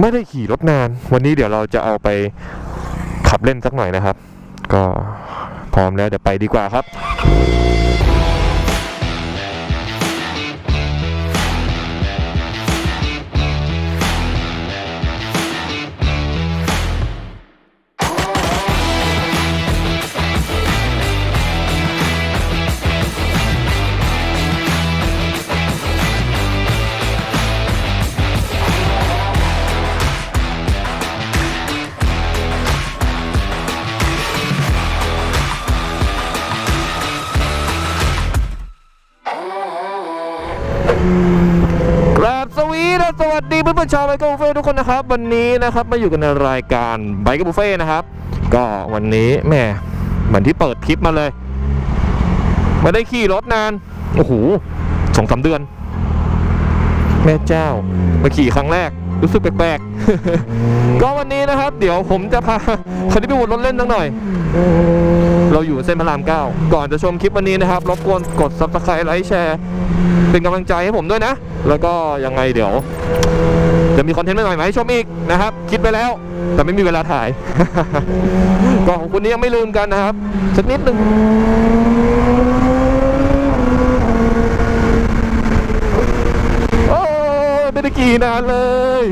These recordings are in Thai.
ไม่ได้ขี่รถนาน วันนี้เดี๋ยวเราจะเอาไปขับเล่นสักหน่อยนะครับ ก็พร้อมแล้วเดี๋ยวไปดีกว่าครับ สวีและสวัสดีเพื่อนๆชาวไบเกอร์บุฟเฟ่ทุกคนนะครับ วันนี้นะครับมาอยู่กันในรายการไบเกอร์บุฟเฟ่นะครับ ก็วันนี้แม่เหมือนที่เปิดคลิปมาเลยไม่ได้ขี่รถนานโอ้โหสองสามเดือน แม่เจ้ามาขี่ครั้งแรกรู้สึกแปลกๆ ก็วันนี้นะครับ เดี๋ยวผมจะพาคนที่ไปวนรถเล่นสักหน่อย เราอยู่เส้นพระรามเก้าก่อนจะชมคลิปวันนี้นะครับ รบกวนกด subscribe ไลค์แชร์ เป็นกำลังใจให้ผมด้วยนะ แล้วก็ยังไงเดี๋ยว จะมีคอนเทนต์ใหม่ๆให้ชมอีกนะครับ คิดไปแล้ว แต่ไม่มีเวลาถ่าย ก็ของคุณนี้ยังไม่ลืมกันนะครับ สักนิดหนึ่งโอ้ไม่ได้กี่นานเลย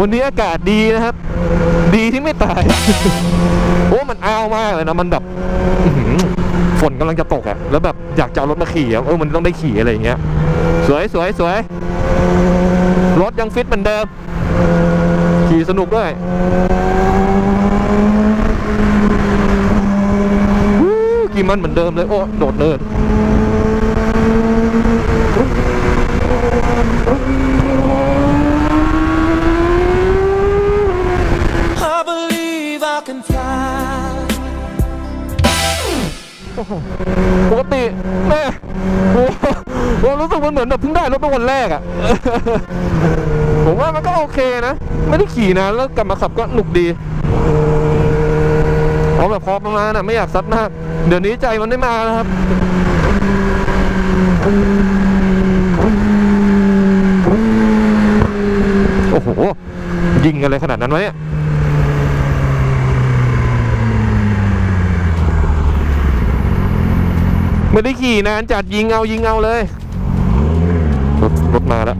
วันนี้อากาศดีนะครับ ดีที่ไม่ตาย โอ้ มันอ้าวมากเลยนะ มันแบบฝนกำลังจะตกอะแล้วแบบอยากจะเอารถมาขี่อะเออ มันต้องได้ขี่อะไรอย่างเงี้ย สวยสวยสวย รถยังฟิตเหมือนเดิม ขี่สนุกด้วยวู้ขี่มันเหมือนเดิมเลย โอ้ โดดเนิน ปกติแม่โอ้โหผมรู้สึกมันเหมือนแบบเพิ่งได้รถเมื่อวันแรกอะผมว่ามันก็โอเคนะ ไม่ได้ขี่นะแล้วกลับมาขับก็หนุกดีเอาแบบพอประมาณน่ะไม่อยากซัดมาก เดี๋ยวนี้ใจมันไม่มาแล้วครับโอ้โหยิงอะไรขนาดนั้นไวะเนี่ย ไม่ได้ขี่นานจัดยิงเอายิงเอาเลยรถรถมาแล้ว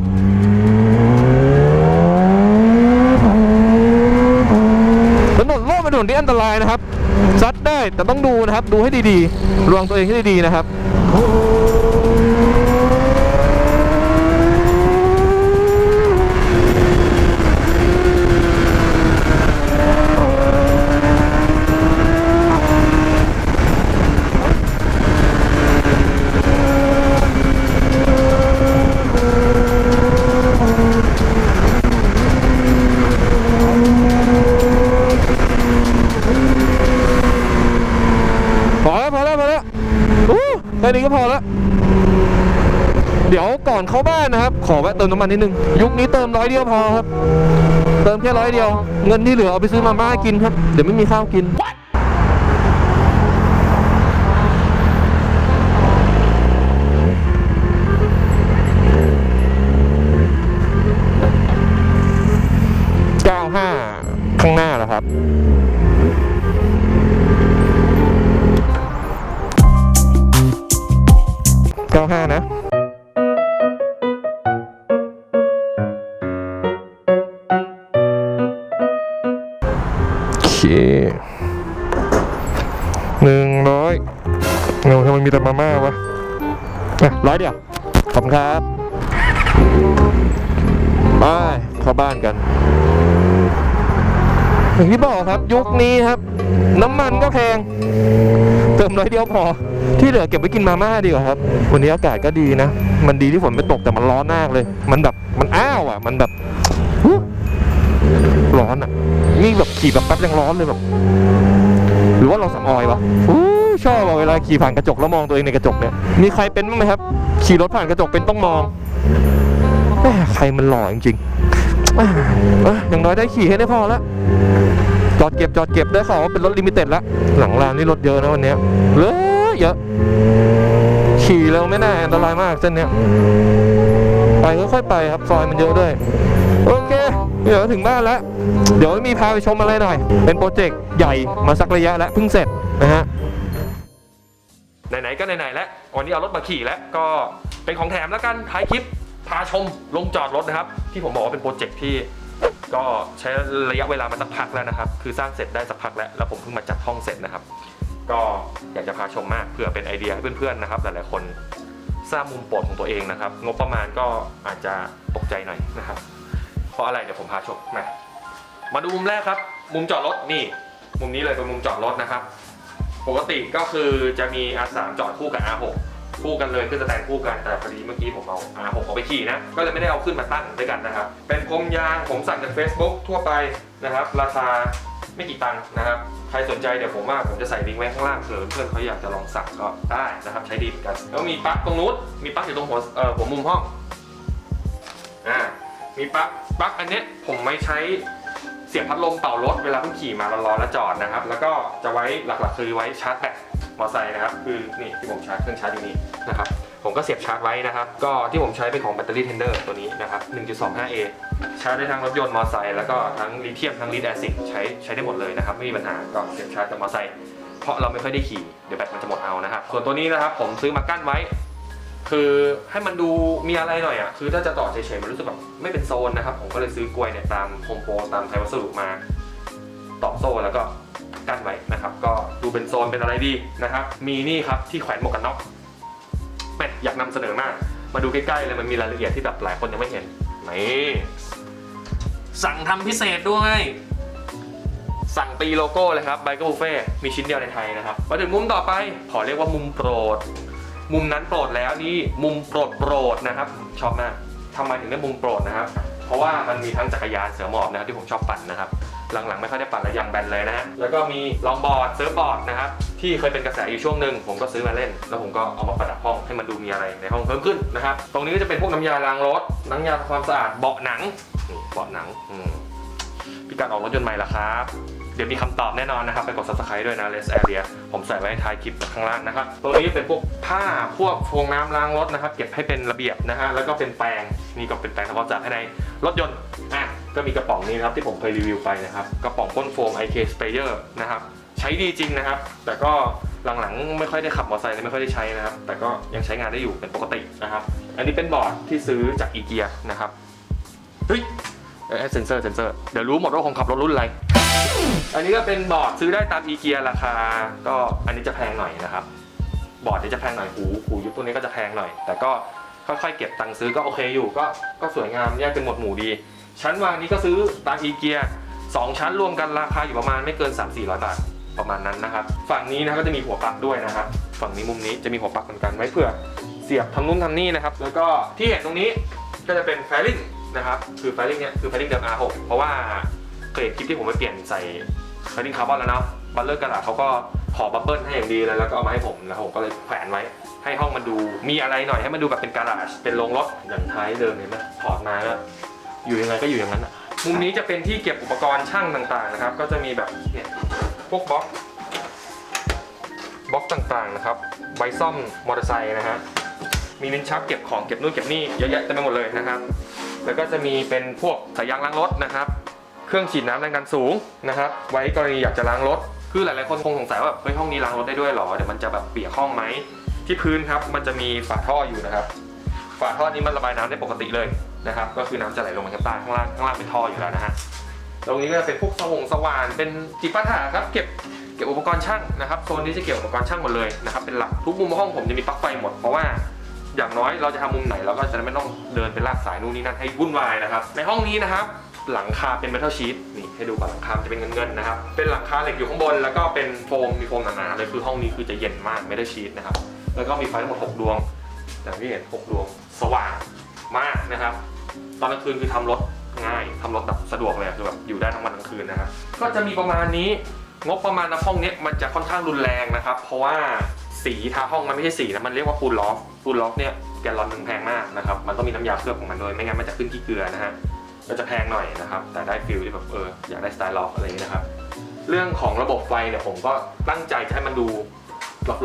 ถนนโล่งเป็นถนนที่อันตรายนะครับ ซัดได้แต่ต้องดูนะครับ ดูให้ดีๆระวังตัวเองให้ดีๆนะครับ พอแล้ว เดี๋ยวก่อนเข้าบ้านนะครับ ขอแวะเติมน้ำมันนิดนึง ยุคนี้เติมร้อยเดียวพอครับ เติมแค่ร้อยเดียว เงินที่เหลือเอาไปซื้อมาม่ากินครับ เดี๋ยวไม่มีข้าวกิน95ข้างหน้าแล้วครับ อบคุณครับไปเข้าบ้านกันอย่างที่บอกครับยุคนี้ครับ น้ำมันก็แพงเติมร้อยเดียวพอ ที่เหลือเก็บไว้กินมาม่าดีกว่าครับ วันนี้อากาศก็ดีนะ มันดีที่ฝนไม่ตกแต่มันร้อนมากเลย มันแบบมันอ้าวอะ มันแบบร้อนอะ นี่แบบขี่แบบแป๊บยังร้อนเลยแบบ หรือว่าเราสำออยวะ ชอบเวลาขี่ผ่านกระจกแล้วมองตัวเองในกระจกเนี่ยมีใครเป็นบ้างไหมครับ ขี่รถผ่านกระจกเป็นต้องมองแม่ใครมันหล่อจริงๆอย่างน้อยได้ขี่ให้ได้พอละจอดเก็บจอดเก็บได้ข่าวว่าเป็นรถลิมิเต็ดแล้ว หลังรานนี่รถเยอะนะวันนี้เหลือเยอะ ขี่เร็วไม่น่าอันตรายมากเส้นเนี้ยไปค่อยๆไปครับซอยมันเยอะด้วย โอเคเดี๋ยวถึงบ้านแล้ว เดี๋ยวมีพาไปชมอะไรหน่อย เป็นโปรเจกต์ใหญ่มาสักระยะแล้วเพิ่งเสร็จนะฮะ ไหนๆก็ไหนๆแล้ววันนี้เอารถมาขี่แล้วก็เป็นของแถมแล้วกันท้ายคลิปพาชมลงจอดรถนะครับ ที่ผมบอกว่าเป็นโปรเจกต์ที่ก็ใช้ระยะเวลามาสักพักแล้วนะครับ คือสร้างเสร็จได้สักพักแล้ว แล้วผมเพิ่งมาจัดห้องเสร็จนะครับ ก็อยากจะพาชมมากเพื่อเป็นไอเดียให้เพื่อนๆนะครับ หลายๆคนสร้างมุมโปรดของตัวเองนะครับ งบประมาณก็อาจจะตกใจหน่อยนะครับ เพราะอะไรเดี๋ยวผมพาชมมามาดูมุมแรกครับ มุมจอดรถนี่ มุมนี้เลยเป็นมุมจอดรถนะครับ ปกติก็คือจะมี R3 จอดคู่กับ R6 คู่กันเลยขึ้นสแตนคู่กันแต่พอดีเมื่อกี้ผมเอา R6 เอาไปขี่นะ ก็เลยไม่ได้เอาขึ้นมาตั้งด้วยกันนะครับ เป็นพรมยางผมสั่งจาก Facebook ทั่วไปนะครับ ราคาไม่กี่ตังค์นะครับ ใครสนใจเดี๋ยวผมว่าผมจะใส่ลิงก์ไว้ข้างล่างเผื่อเพื่อนเขาอยากจะลองสั่งก็ได้นะครับใช้ดีเหมือนกัน แล้วมีปลั๊กตรงนู้นมีปลั๊กอยู่ตรงหัวเอ่อหัวมุมห้องอ่ามีปลั๊กปลั๊กอันเนี้ยผมไม่ใช้ เสียบพัดลมเป่ารถเวลาเพิ่งขี่มาร้อนๆแล้วจอดนะครับ แล้วก็จะไว้หลักๆคือไว้ชาร์จแบตมอเตอร์ไซค์นะครับ คือนี่ที่ผมชาร์จเครื่องชาร์จอยู่นี้นะครับผมก็เสียบชาร์จไว้นะครับ ก็ที่ผมใช้เป็นของแบตเตอรี่เทนเดอร์ตัวนี้นะครับ 1.25A ชาร์จได้ทั้งรถยนต์มอเตอร์ไซค์แล้วก็ทั้งลิเธียมทั้งลิดแอซิดใช้ใช้ได้หมดเลยนะครับ ไม่มีปัญหาก็เสียบชาร์จกับมอเตอร์ไซค์เพราะเราไม่ค่อยได้ขี่เดี๋ยวแบตมันจะหมดเอานะครับ ส่วนตัวนี้นะครับผมซื้อมากั้นไว้ คือให้มันดูมีอะไรหน่อยอะ คือถ้าจะต่อเฉยๆมันรู้สึกแบบไม่เป็นโซนนะครับ ผมก็เลยซื้อกลวยเนี่ยตามโฮมโปรตามไทยวัสดุมาต่อโซ่แล้วก็กั้นไว้นะครับ ก็ดูเป็นโซนเป็นอะไรดีนะครับ มีนี่ครับที่แขวนหมวกกันน็อกแม่อยากนำเสนอมาก มาดูใกล้ๆเลยมันมีรายละเอียดที่แบบหลายคนยังไม่เห็นนี่สั่งทำพิเศษด้วย สั่งตีโลโก้เลยครับไบเกอร์บุฟเฟ่มีชิ้นเดียวในไทยนะครับมาถึงมุมต่อไปขอเรียกว่ามุมโปรด มุมนั้นโปรดแล้วนี่มุมโปรดโปรดนะครับ ชอบมากทำไมถึงได้มุมโปรดนะครับ เพราะว่ามันมีทั้งจักรยานเสือหมอบนะครับที่ผมชอบปั่นนะครับ หลังๆไม่ค่อยได้ปั่นแล้วยังแบนเลยนะฮะแล้วก็มีลองบอร์ดเซิร์ฟบอร์ดนะครับที่เคยเป็นกระแสอยู่ช่วงหนึ่งผมก็ซื้อมาเล่น แล้วผมก็เอามาประดับห้องให้มันดูมีอะไรในห้องเพิ่มขึ้นนะครับ ตรงนี้ก็จะเป็นพวกน้ำยาล้างรถน้ำยาทำความสะอาดเบาะหนังเบาะหนังพี่การออกรถยนต์ใหม่ละครับ เดี๋ยวมีคำตอบแน่นอนนะครับ ไปกด subscribe ด้วยนะ Les Area ผมใส่ไว้ท้ายคลิปข้างล่างนะครับตัวนี้เป็นพวกผ้าพวกฟองน้ำล้างรถนะครับ เก็บให้เป็นระเบียบนะฮะ แล้วก็เป็นแปรงนี่ก็เป็นแปรงทำความสะอาดภายในรถยนต์ อะ ก็มีกระป๋องนี้นะครับที่ผมเคยรีวิวไปนะครับ กระป๋องพ่นโฟม IK Sprayer นะครับ ใช้ดีจริงนะครับ แต่ก็หลังๆไม่ค่อยได้ขับมอเตอร์ไซค์เลยไม่ค่อยได้ใช้นะครับ แต่ก็ยังใช้งานได้อยู่เป็นปกตินะครับ อันนี้เป็นบอร์ดที่ซื้อจากอีเกียนะครับ เฮ้ยเอ้ยเซนเซอร์เซนเซอร์ เดี๋ยวรู้หมดว่าผมขับรถรุ่นอะไร อันนี้ก็เป็นบอร์ดซื้อได้ตามอีเกียราคา ก็อันนี้จะแพงหน่อยนะครับ บอร์ดนี้จะแพงหน่อยหูหูยุบพวกนี้ก็จะแพงหน่อย แต่ก็ค่อยๆเก็บตังค์ซื้อก็โอเคอยู่ ก็ก็สวยงามแยกเป็นหมวดหมู่ดี ชั้นวางนี้ก็ซื้อตามอีเกียสองชั้นรวมกันราคาอยู่ประมาณไม่เกิน 3 4 0 0 บาทประมาณนั้นนะครับ ฝั่งนี้นะก็จะมีหัวปลั๊กด้วยนะครับ ฝั่งนี้มุมนี้จะมีหัวปลั๊กเหมือนกันไว้เผื่อเสียบทำนู่นทำนี่นะครับ แล้วก็ที่เห็นตรงนี้ก็จะเป็นแฟลิงนะครับ คือแฟลิงเนี่ยคือแฟลิงเดิม R6 เพราะว่า เคยเห็นคลิปที่ผมไปเปลี่ยนใส่แฟลิงคาร์บอนแล้วเนาะบัลเลอร์กระดาษเขาก็ขอบับเบิ้ลให้อย่างดีเลยแล้วก็เอามาให้ผมแล้วผมก็เลยแขวนไว้ ให้ห้องมันดูมีอะไรหน่อยให้มันดูแบบเป็นการาจเป็นโรงรถอย่างท้ายเดิมเห็นไหมถอดมาแล้วอยู่ยังไงก็อยู่อย่างนั้นอะมุมนี้จะเป็นที่เก็บอุปกรณ์ช่างต่างๆนะครับ ก็จะมีแบบเนี่ยพวกบล็อกบล็อกต่างๆนะครับไว้ซ่อมมอเตอร์ไซค์นะฮะมีลิ้นชักเก็บของเก็บนู่นเก็บนี่เยอะแยะเต็มไปหมดเลยนะครับ แล้วก็จะมีเป็นพวกสายยางล้างรถนะครับ เครื่องฉีดน้ำแรงดันสูงนะครับ ไว้กรณีอยากจะล้างรถ คือหลายๆคนคงสงสัยว่าเฮ้ยห้องนี้ล้างรถได้ด้วยเหรอ เดี๋ยวมันจะแบบเปียกห้องไหม ที่พื้นครับ มันจะมีฝาท่ออยู่นะครับ ฝาท่อนี้มันระบายน้ำได้ปกติเลยนะครับ ก็คือน้ำจะไหลลงมาข้างใต้ข้างล่าง ข้างล่างเป็นท่ออยู่แล้วนะฮะ ตรงนี้ก็จะเป็นพวกสวงสว่าน เป็นจิปาถะครับ เก็บ เก็บอุปกรณ์ช่างนะครับ โซนนี้จะเก็บอุปกรณ์ช่างหมดเลยนะครับ เป็นหลัก ทุกมุมห้องผมจะมีปลั๊กไฟหมด เพราะว่าอย่างน้อยเราจะทำมุมไหนเราก็จะไม่ต้องเดินไปลากสายนู่นนี่นั่นให้วุ่นวายนะครับ ในห้องนี้นะครับ หลังคาเป็นเมทัลชีตนี่ให้ดูก่อนหลังคาจะเป็นเงินๆนะครับ เป็นหลังคาเหล็กอยู่ข้างบน แล้วก็เป็นโฟมมีโฟมหนาๆเลยคือห้องนี้คือจะเย็นมากเมทัลชีตนะครับ แล้วก็มีไฟทั้งหมด6ดวงอย่างที่เห็น6ดวงสว่างมากนะครับ ตอนกลางคืนคือทำรถง่ายทำรถแบบสะดวกเลยคือแบบอยู่ได้ทั้งวันทั้งคืนนะครับก็จะมีประมาณนี้งบประมาณในห้องนี้มันจะค่อนข้างรุนแรงนะครับ เพราะว่าสีทาห้องมันไม่ใช่สีนะมันเรียกว่าปูนล็อกปูนล็อกเนี่ยแกลลอนหนึ่งแพงมากนะครับมันต้องมีน้ำยาเคลือบของมันด้วยไม่งั้นมันจะขึ้นขี้เกลือนะฮะ ก็จะแพงหน่อยนะครับ แต่ได้ฟิลที่แบบเอออยากได้สไตล์ล็อกอะไรอย่างนี้นะครับ เรื่องของระบบไฟเนี่ยผมก็ตั้งใจจะให้มันดู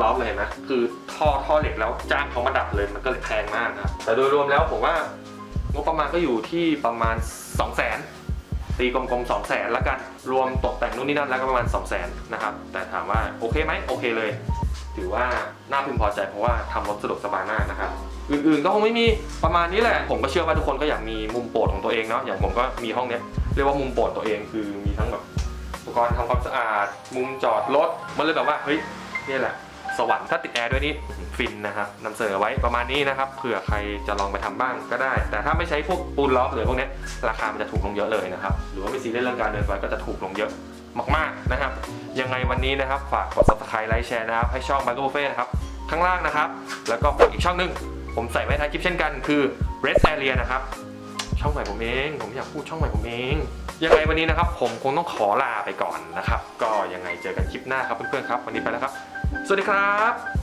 ล็อบๆเลยนะ คือท่อท่อเหล็กแล้วจ้างเขามาดัดเลยมันก็เลยแพงมากนะครับแต่โดยรวมแล้วผมว่างบประมาณก็อยู่ที่ประมาณ 2 0 0 0 0นตีกลมๆ2 0 0 0 0นแล้วกันรวมตกแต่งนู่นนี่นั่นแล้วก็ประมาณ 2 0 0 0 0นนะครับ แต่ถามว่าโอเคไหมโอเคเลย ถือว่าน่าพึงพอใจเพราะว่าทำรถสะดวกสบายมากนะครับ อื่นๆ ก็คงไม่มีประมาณนี้แหละ ผมก็เชื่อว่าทุกคนก็อยากมีมุมโปรดของตัวเองเนาะอย่างผมก็มีห้องเนี้ยเรียกว่ามุมโปรดตัวเองคือมีทั้งแบบอุปกรณ์ทำความสะอาด มุมจอดรถมันเลยแบบว่าเฮ้ยนี่แหละ สวรรค์ถ้าติดแอร์ด้วยนี่ฟินนะครับนำเสนอไว้ประมาณนี้นะครับเผื่อใครจะลองไปทำบ้างก็ได้ แต่ถ้าไม่ใช้พวกปูนล็อกหรือพวกนี้ราคามันจะถูกลงเยอะเลยนะครับหรือว่าไม่ซีเรียสเรื่องการเดินไฟก็จะถูกลงเยอะมากๆนะครับ ยังไงวันนี้นะครับ ฝากกด subscribe ไลค์แชร์นะครับ ให้ช่อง b a n k o Buffet นะครับ ข้างล่างนะครับ แล้วก็ฝากอีกช่องหนึง ผมใส่ไว้ท้ายคลิปเช่นกันคือ Red Area นะครับ ช่องใหม่ผมเอง ผมอยากพูดช่องใหม่ผมเอง ยังไงวันนี้นะครับ ผมคงต้องขอลาไปก่อนนะครับ ก็ยังไงเจอกันคลิปหน้าครับเพื่อนๆครับ วันนี้ไปแล้วครับ สวัสดีครับ